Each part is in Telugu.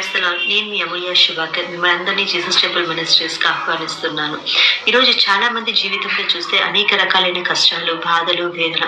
ప్రైస్తలో నేను మీ అమూల్య శుభాకర్. మిమ్మల్ని అందరినీ జీసస్ టెంపుల్ మినిస్ట్రీస్కి ఆహ్వానిస్తున్నాను. ఈరోజు చాలా మంది జీవితంలో చూస్తే అనేక రకాలైన కష్టాలు బాధలు వేదన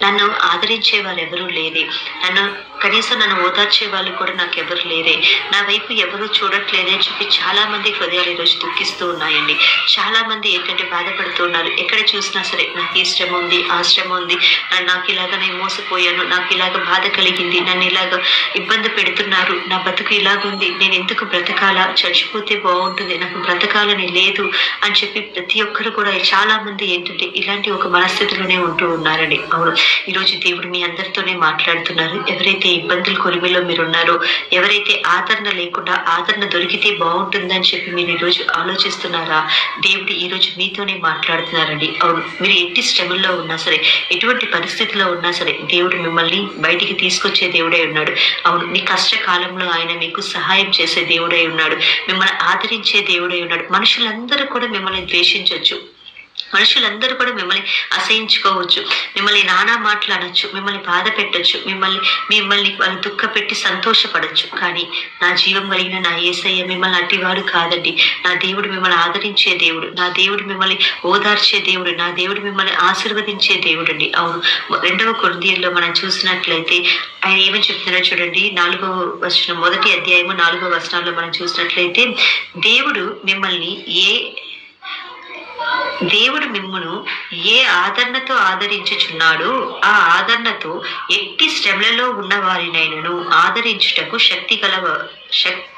నన్ను ఆదరించే వాళ్ళు ఎవరూ లేరే. నన్ను కనీసం నన్ను ఓదార్చే వాళ్ళు కూడా నాకు ఎవరు లేరే. నా వైపు ఎవరూ చూడట్లేదే అని చెప్పి చాలా మంది హృదయాలు ఈరోజు దుఃఖిస్తూ ఉన్నాయండి. చాలా మంది ఏంటంటే బాధపడుతూ ఉన్నారు. ఎక్కడ చూసినా సరే నాకు ఈ శ్రమ ఉంది ఆ శ్రమ ఉంది. నాకు ఇలాగ నేను మోసపోయాను నాకు ఇలాగ బాధ కలిగింది నన్ను ఇలాగ ఇబ్బంది పెడుతున్నారు నా బతుకు ఇలాగుంది నేను ఎందుకు బ్రతకాలా? చచ్చిపోతే బాగుంటుంది నాకు బ్రతకాలని లేదు అని చెప్పి ప్రతి ఒక్కరు కూడా చాలా మంది ఏంటంటే ఇలాంటి ఒక మనస్థితిలోనే ఉంటూ ఉన్నారండి. అవును. ఈరోజు దేవుడు మీ అందరితోనే మాట్లాడుతున్నారు. ఎవరైతే ఇబ్బందులు కొలిమిలో మీరు ఉన్నారో ఎవరైతే ఆదరణ లేకుండా ఆదరణ దొరికితే బాగుంటుందని చెప్పి మీరు ఈరోజు ఆలోచిస్తున్నారా? దేవుడు ఈరోజు మీతోనే మాట్లాడుతున్నారండి. అవును మీరు ఎట్టి శ్రమల్లో ఉన్నా సరే ఎటువంటి పరిస్థితిలో ఉన్నా సరే దేవుడు మిమ్మల్ని బయటికి తీసుకొచ్చే దేవుడే ఉన్నాడు. అవును మీ కష్టకాలంలో ఆయన మీకు సహాయం చేసే దేవుడై ఉన్నాడు. మిమ్మల్ని ఆదరించే దేవుడై ఉన్నాడు. మనుషులందరూ కూడా మిమ్మల్ని ద్వేషించవచ్చు మనుషులందరూ కూడా మిమ్మల్ని అసహించుకోవచ్చు. మిమ్మల్ని నానా మాటలు అనొచ్చు మిమ్మల్ని బాధ పెట్టొచ్చు మిమ్మల్ని మిమ్మల్ని వాళ్ళు దుఃఖ పెట్టి సంతోషపడొచ్చు. కానీ నా జీవం కలిగిన నా ఏసయ్య మిమ్మల్ని అట్టివాడు కాదండి. నా దేవుడు మిమ్మల్ని ఆదరించే దేవుడు నా దేవుడు మిమ్మల్ని ఓదార్చే దేవుడు నా దేవుడు మిమ్మల్ని ఆశీర్వదించే దేవుడు అండి. అవును రెండవ కొరింథీయుల్లో మనం చూసినట్లయితే ఆయన ఏమని చెప్తున్నారో చూడండి. నాలుగవ వచనం మొదటి అధ్యాయము నాలుగవ వచనంలో మనం చూసినట్లయితే దేవుడు మిమ్మల్ని ఏ దేవుడు మిమ్మును ఏ ఆదరణతో ఆదరించుచున్నాడో ఆ ఆదరణతో ఎట్టి శ్రమలలో ఉన్న వారినైనను ఆదరించుటకు శక్తి గల శక్-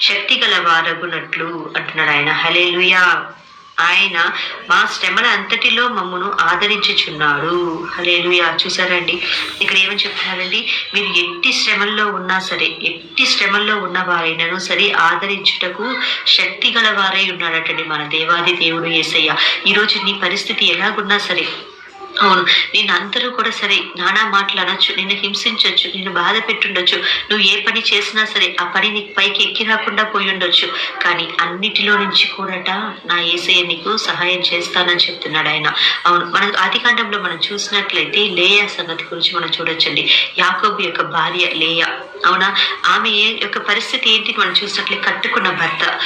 శక్తి గల వారగునట్లు అంటున్నాడు ఆయన. హలేలుయా ఆయన మా శ్రమల అంతటిలో మమ్మను ఆదరించుచున్నాడు. హలేలుయా చూసారండి ఇక్కడ ఏమని చెప్తున్నారండి మీరు ఎట్టి శ్రమల్లో ఉన్నా సరే ఎట్టి శ్రమల్లో ఉన్న వారైనను సరే ఆదరించుటకు శక్తి గల వారై ఉన్నాడటండి మన దేవాది దేవుడు యేసయ్య ఈరోజు నీ పరిస్థితి ఎలాగున్నా సరే అవును. నేను అందరూ కూడా సరే నానా మాటలు అనొచ్చు నిన్ను హింసించవచ్చు నిన్ను బాధ పెట్టుండొచ్చు. నువ్వు ఏ పని చేసినా సరే ఆ పని నీకు పైకి ఎక్కి రాకుండా పోయి ఉండొచ్చు. కానీ అన్నిటిలో నుంచి కూడాట నా ఏసయ్య నీకు సహాయం చేస్తానని చెప్తున్నాడు ఆయన. అవును. మన ఆదికాండంలో మనం చూసినట్లయితే లేయా సంగతి గురించి మనం చూడొచ్చండి. యాకోబు యొక్క భార్య లేయా. అవునా? ఆమె యొక్క పరిస్థితి ఏంటి మనం చూసినట్లే కట్టుకున్న భర్త.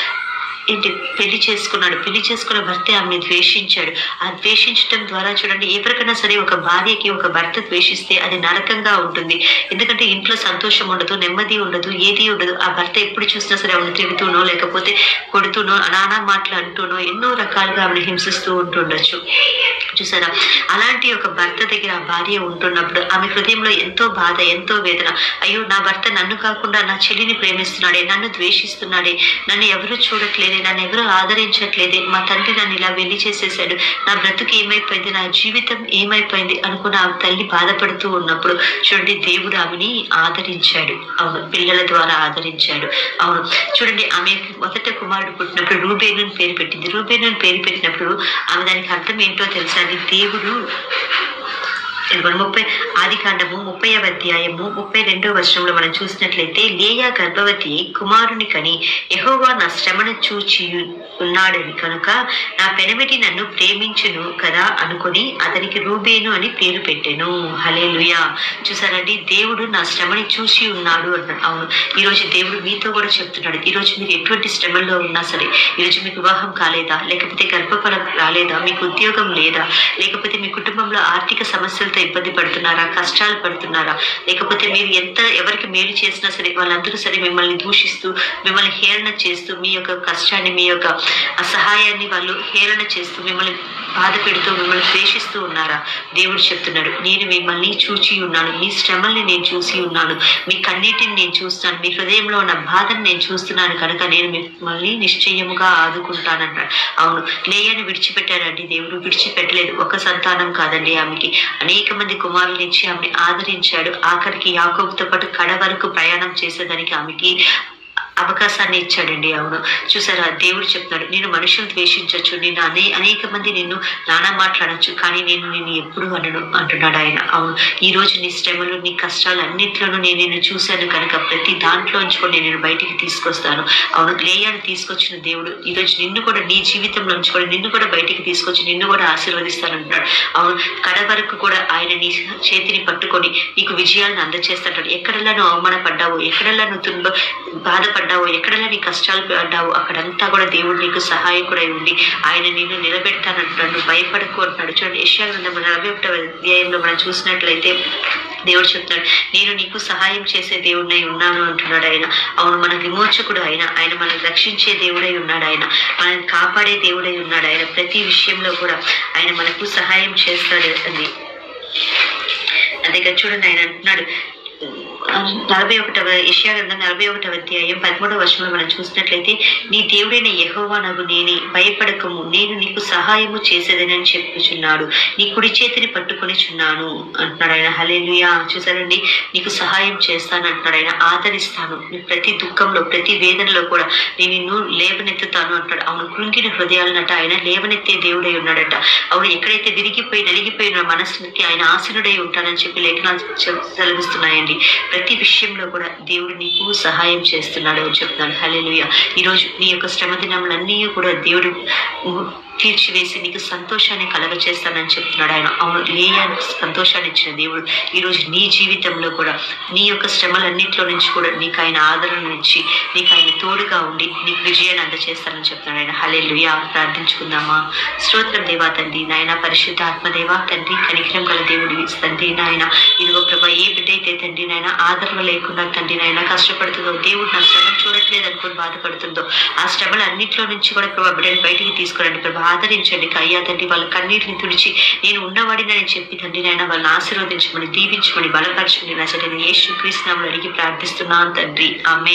ఏంటి పెళ్ళి చేసుకున్నాడు పెళ్ళి చేసుకున్న భర్త ఆమె ద్వేషించాడు. ఆ ద్వేషించడం ద్వారా చూడండి ఎవరికైనా సరే ఒక భార్యకి ఒక భర్త ద్వేషిస్తే అది నరకంగా ఉంటుంది. ఎందుకంటే ఇంట్లో సంతోషం ఉండదు నెమ్మది ఉండదు ఏది ఉండదు. ఆ భర్త ఎప్పుడు చూసినా సరే ఆమెను తిడుతూనో లేకపోతే కొడుతూనో నానా మాటలు అంటూనో ఎన్నో రకాలుగా ఆమెను హింసిస్తూ ఉంటుండొచ్చు. చూసారా? అలాంటి ఒక భర్త దగ్గర ఆ భార్య ఉంటున్నప్పుడు ఆమె హృదయంలో ఎంతో బాధ ఎంతో వేదన. అయ్యో నా భర్త నన్ను కాకుండా నా చెల్లిని ప్రేమిస్తున్నాడే నన్ను ద్వేషిస్తున్నాడే నన్ను ఎవరు చూడట్లేదే నన్ను ఎవరు ఆదరించట్లేదే మా తండ్రి నన్ను ఇలా వెళ్ళి చేసేసాడు నా బ్రతుకు ఏమైపోయింది నా జీవితం ఏమైపోయింది అనుకున్న ఆ తల్లి బాధపడుతూ ఉన్నప్పుడు చూడండి దేవుడు ఆమెని ఆదరించాడు. అవును పిల్లల ద్వారా ఆదరించాడు. అవును చూడండి ఆమె మొదట కుమారుడు పుట్టినప్పుడు రూబేను పేరు పెట్టింది. రూబేను పేరు పెట్టినప్పుడు ఆమె దానికి అర్థం ఏంటో తెలుసా? అది దేవుడు ఇదిగోండి ముప్పై ఆది కాండము ముప్పై అధ్యాయము ముప్పై రెండో వర్షంలో మనం చూసినట్లయితే లేయా గర్భవతి కుమారుని కని ఎహోవా నా శ్రమను చూచి ఉన్నాడని కనుక నా పెనమిటి నన్ను ప్రేమించును కదా అనుకుని అతనికి రూబేను అని పేరు పెట్టాను. హలే లుయా చూసారండి? దేవుడు నా శ్రమని చూసి ఉన్నాడు అన్నాడు అవును. ఈరోజు దేవుడు మీతో కూడా చెప్తున్నాడు. ఈరోజు మీరు ఎటువంటి శ్రమల్లో ఉన్నా సరే ఈరోజు మీకు వివాహం కాలేదా? లేకపోతే గర్భఫలం రాలేదా? మీకు ఉద్యోగం లేదా? లేకపోతే మీ కుటుంబంలో ఆర్థిక సమస్యలతో ఇబ్బంది పడుతున్నారా కష్టాలు పడుతున్నారా? లేకపోతే మీరు ఎంత ఎవరికి మేలు చేసినా సరే వాళ్ళందరూ సరే మిమ్మల్ని దూషిస్తూ మిమ్మల్ని హేళన చేస్తూ మీ యొక్క కష్టాన్ని మీ యొక్క అసహాయాన్ని వాళ్ళు హేళన చేస్తూ మిమ్మల్ని బాధ పెడుతూ మిమ్మల్ని ద్వేషిస్తూ ఉన్నారా? దేవుడు చెప్తున్నాడు నేను మిమ్మల్ని చూచి ఉన్నాను మీ శ్రమల్ని నేను చూసి ఉన్నాను మీ కన్నీటిని నేను చూస్తాను మీ హృదయంలో ఉన్న బాధను నేను చూస్తున్నాను కనుక నేను మిమ్మల్ని నిశ్చయముగా ఆదుకుంటానన్నాడు. అవును లేయని విడిచిపెట్టాడండి దేవుడు విడిచిపెట్టలేదు ఒక సంతానం కాదండి ఆమెకి. అనేక మంది కుమారులు ఇచ్చి ఆమె ఆదరించాడు. ఆఖరికి యాకోబుతో పాటు కడ వరకు ప్రయాణం చేసేదానికి ఆమెకి అవకాశాన్ని ఇచ్చాడండి. అవును. చూసారా? దేవుడు చెప్తున్నాడు నేను మనుషులు ద్వేషించవచ్చు నేను అనే అనేక మంది నిన్ను నానా మాట్లాడచ్చు కానీ నేను నిన్ను ఎప్పుడు అనను అంటున్నాడు ఆయన. అవును. ఈ రోజు నీ శ్రమలు నీ కష్టాలు అన్నింటిలోనూ నేను నిన్ను చూశాను కనుక ప్రతి దాంట్లోంచి కూడా నేను బయటికి తీసుకొస్తాను. అవును లేయాన్ని తీసుకొచ్చిన దేవుడు ఈరోజు నిన్ను కూడా నీ జీవితంలో నుంచి కూడా నిన్ను కూడా బయటికి తీసుకొచ్చి నిన్ను కూడా ఆశీర్వదిస్తాను అంటున్నాడు. అవును కడ వరకు కూడా ఆయన నీ చేతిని పట్టుకొని నీకు విజయాలను అందచేస్తాడు ఎక్కడెల్లా నువ్వు అవమానపడ్డావు ఎక్కడెల్లా నువ్వు తుంబ బాధపడ్డావు పడ్డావో ఎక్కడైనా నీ కష్టాలు పడ్డావో అక్కడంతా కూడా దేవుడు నీకు సహాయకుడై ఉండి ఆయన నిన్ను నిలబెడతానంటున్నాడు. భయపడకు అంటున్నాడు. చూడండి యెషయా గ్రంథం నలభై ఒకటవ అధ్యాయంలో మనం చూసినట్లయితే దేవుడు చెప్తున్నాడు నేను నీకు సహాయం చేసే దేవుడినై ఉన్నాను అంటున్నాడు ఆయన. అవును మన విమోచకుడు ఆయన. ఆయన మనల్ని రక్షించే దేవుడై ఉన్నాడు ఆయన. మనల్ని కాపాడే దేవుడై ఉన్నాడు ఆయన. ప్రతి విషయంలో కూడా ఆయన మనకు సహాయం చేస్తాడు అని అదే కదా చూడండి ఆయన అంటున్నాడు నలభై ఒకటవ యెషయా గ్రంథం నలభై ఒకటవ అధ్యాయం పదమూడవ వర్షంలో మనం చూసినట్లయితే నీ దేవుడైన యహోవా నగు నేనే భయపడకము. నేను నీకు సహాయము చేసేదనని చెప్పుచున్నాడు. నీ కుడి చేతిని పట్టుకొని చున్నాను అంటున్నాడు ఆయన. హలేలుయా చూసారండి నీకు సహాయం చేస్తాను అంటున్నాడు ఆయన. ఆదరిస్తాను. ప్రతి దుఃఖంలో ప్రతి వేదనలో కూడా నేను నిన్ను లేవనెత్తుతాను అంటాడు అవును కృంగిన హృదయాలనట ఆయన లేవనెత్తే దేవుడై ఉన్నాడట. అవును ఎక్కడైతే విరిగిపోయి నలిగిపోయిన మనస్సుకి ఆయన ఆసనుడై ఉంటానని చెప్పి లేఖనాలు చెప్- సెలవిస్తున్నాయండి. ప్రతి ప్రతి విషయంలో కూడా దేవుడు నీకు సహాయం చేస్తున్నాడు అని చెప్తున్నాడు. హలే ఈరోజు నీ యొక్క శ్రమ దినములన్నీ కూడా దేవుడు తీర్చివేసి నీకు సంతోషాన్ని కలగచేస్తానని చెప్తున్నాడు ఆయన. అవును లేయా సంతోషాన్ని ఇచ్చిన దేవుడు ఈరోజు నీ జీవితంలో కూడా నీ యొక్క శ్రమలన్నింటిలో నుంచి కూడా నీకు ఆయన ఆదరణ ఇచ్చి నీకు ఆయన తోడుగా ఉండి నీకు విజయాన్ని అందచేస్తానని చెప్తున్నాడు ఆయన. హల్లెలూయా. ప్రార్థించుకుందామా. స్తోత్రం దేవా తండ్రి నాయన పరిశుద్ధ ఆత్మదేవా తండ్రి కనికరం గల దేవుడి తండ్రి నాయన. ఇదిగో ప్రభా ఏ బిడ్డ అయితే తండ్రి నాయన ఆదరణ లేకుండా తండ్రి నాయన కష్టపడుతుందో దేవుడు నా శ్రమ చూడట్లేదు అనుకుని బాధపడుతుందో ఆ శ్రమలు అన్నింటిలో నుంచి కూడా ప్రభా బిడ్డని బయటికి తీసుకురండి ప్రభా. ఆదరించండి అయ్యా తండ్రి. వాళ్ళ కన్నీటిని తుడిచి నేను ఉన్నవాడినని చెప్పి తండ్రి నాయన వాళ్ళని ఆశీర్వదించమని దీవించమని బలపరచమని నచ్చని యేసు కృష్ణంలో అడిగి ప్రార్థిస్తున్నాను తండ్రి. ఆమె